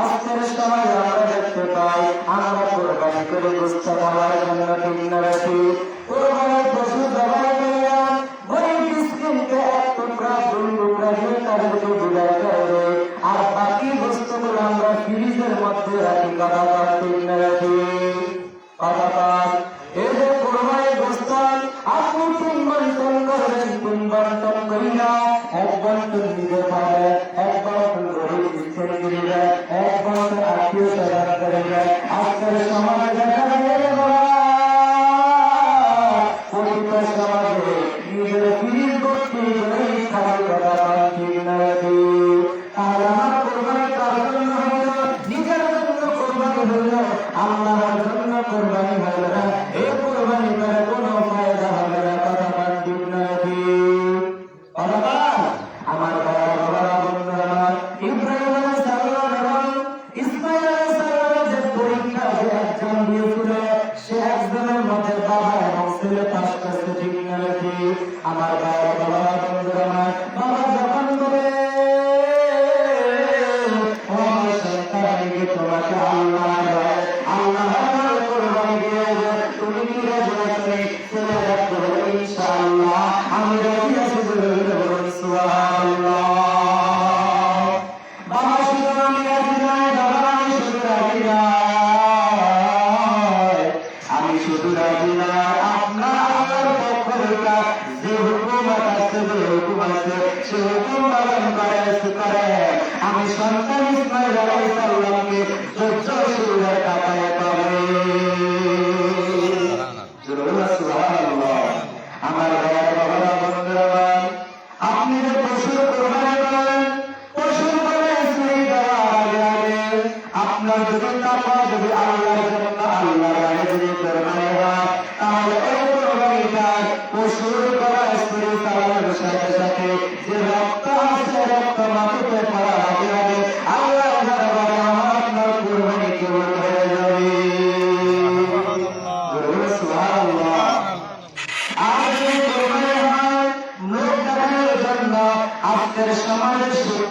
আজকের সময় আমরা দেখতে পাই আমরা কোরবানি করে গুস্ত খাওয়ার জন্য ভিন্ন রাখি কোরবানির পশু জবাই করিলাম গরিব মিসকিনকে এক টুকরা দুই টুকরা দিয়ে তাদেরকে বিদায় করে আর বাকি বস্তুগুলো আমরা ফ্রিজের মধ্যে রাখি কথা ভিন্ন রাখি কথা এই যে কোরবানি গুস্ত আপনি তিন বন্টন করবেন তিন বন্টন করি না এক বন্টন Father, you will be আপনার যদি না যদি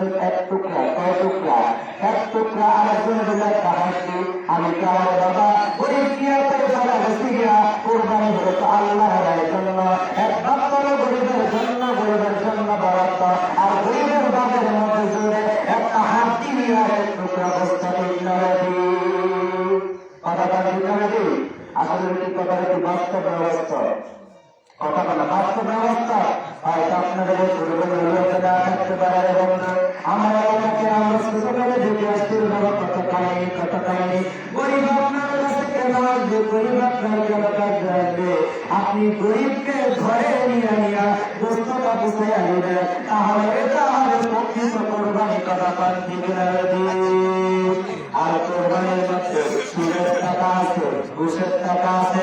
জমির এক টুকরা কয় টুকরা এক টুকরা আমার জন্য লেখা হচ্ছে আমি আমার বাবা গরিব কিয়াতের বাবা হচ্ছে গিয়া কোরবানি হলো তো আল্লাহ জন্য একমাত্র গরিবের জন্য গরিবের জন্য বরাদ্দ আর গরিবের বাবার মধ্যে জুড়ে একটা হাতি নিয়ে এক টুকরা বস্তা তৈরি কথাটা ঠিক হবে আসলে কি কথাটা কি বাস্তব ব্যবস্থা? কথা বলা বাস্তব ব্যবস্থা হয়তো আপনাদের পরিবর্তন দেওয়া থাকতে পারে এবং আমরা এলাকাকে আমরা ছোটবেলা থেকে আসতে বাবা কত খাইনি কত খাইনি গরিব আপনার কাছে কেন আসবে? গরিব আপনার কেন কাজে আসবে আপনি গরিবকে ঘরে নিয়ে নিয়ে বস্তুটা বুঝে আসবে তাহলে এটা হবে প্রকৃত কোরবানি কথা পান দিবে আর কোরবানির মধ্যে সুদের টাকা আছে, ঘুষের টাকা আছে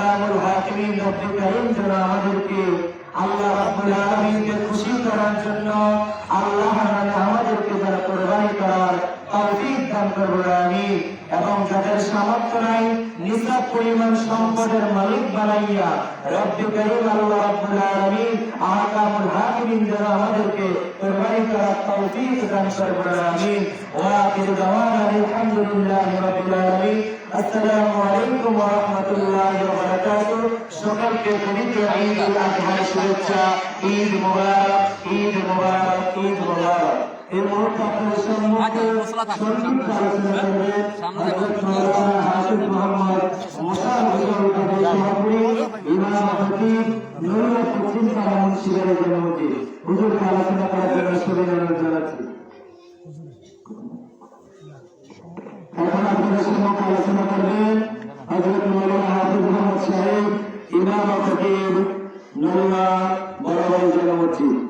আহকামুল হাকিমিন রব্বুল কারীম যেন আমাদেরকে আল্লাহ রাব্বুল আলামিনকে খুশি করার জন্য আল্লাহ নামে আমাদেরকে যারা কোরবানি করার তৌফিক দান করবেন আমি এবং যাদের সামর্থ্য নাই, নিসাব পরিমাণ সম্পদের মালিক বানাইয়া রব্বি করিম আল্লাহ রাব্বুল আলামিন আহকামুল হাকিমিন যারা আমাদেরকে কোরবানি করার তৌফিক দান করবেন আমি ওয়া আখির দাওয়ানা, আলহামদুলিল্লাহি রাব্বিল আলামিন। আসসালামু আলাইকুম ওয়া রাহমাতুল্লাহি ওয়া বারাকাতুহু। সকলকে পবিত্র ঈদ উল আজহার শুভেচ্ছা ঈদ মুবারক ঈদ মুবারক ঈদ মুবারক। এই মুহূর্তে আপনাদের সম্মুখে সংক্ষিপ্ত আলোচনা করবেন হযরত হাফিজ মোহাম্মদ মুসার হুজুর সভাপতি ইমাম খতিব নুরুল কুতুব কালাম শিবিরের জন্মদিন। হুজুরকে আলোচনা করার জন্য শুভেচ্ছা জানাচ্ছি। এখন আপনাদের সম্মুখে আলোচনা করবেন হজরত মৌলানা হাফিজ মোহাম্মদ সাহেব ইমাম সাকিব নড়িয়া বড় বড় জায়গা মসজিদ